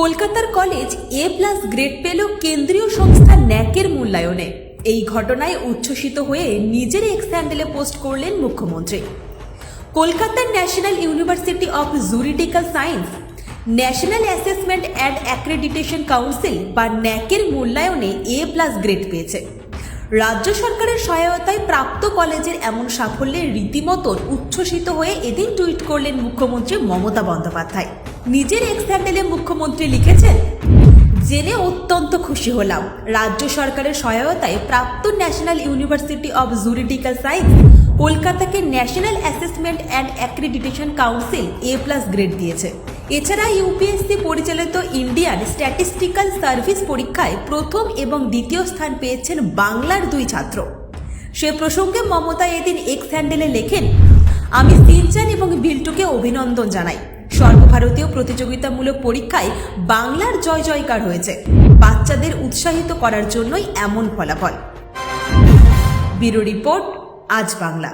কলকাতার কলেজ এ plus grade পেল কেন্দ্রীয় সংস্থা ন্যাকের মূল্যায়নে। এই ঘটনায় উচ্ছ্বসিত হয়ে নিজের এক্স হ্যান্ডেলে পোস্ট করলেন মুখ্যমন্ত্রী। কলকাতার national university of juridical science national assessment and accreditation council বা ন্যাকের মূল্যায়নে এ প্লাস গ্রেড পেয়েছে। রাজ্য সরকারের সহায়তায় প্রাপ্ত কলেজের এমন সাফল্যে রীতিমতন উচ্ছ্বসিত হয়ে এদিন টুইট করলেন মুখ্যমন্ত্রী মমতা বন্দ্যোপাধ্যায়। নিজের এক্স হ্যান্ডেলে মুখ্যমন্ত্রী লিখেছেন, জেনে অত্যন্ত খুশি হলাম। রাজ্য সরকারের সহায়তায় প্রাপ্ত national university of juridical science কলকাতাকে national assessment and accreditation council A plus grade দিয়েছে। এছাড়া ইউপিএসসি পরিচালিত ইন্ডিয়ান স্ট্যাটিস্টিক্যাল সার্ভিস পরীক্ষায় প্রথম এবং দ্বিতীয় স্থান পেয়েছেন বাংলার দুই ছাত্র। সে প্রসঙ্গে মমতা এদিন এক্স হ্যান্ডেলে লেখেন, আমি সিনচান এবং বিল্টুকে অভিনন্দন জানাই। সর্বভারতীয় প্রতিযোগিতামূলক পরীক্ষায় বাংলার জয় জয়কার হয়েছে। বাচ্চাদের উৎসাহিত করার জন্যই এমন ফলাফল। ব্যুরো রিপোর্ট, আজ বাংলা।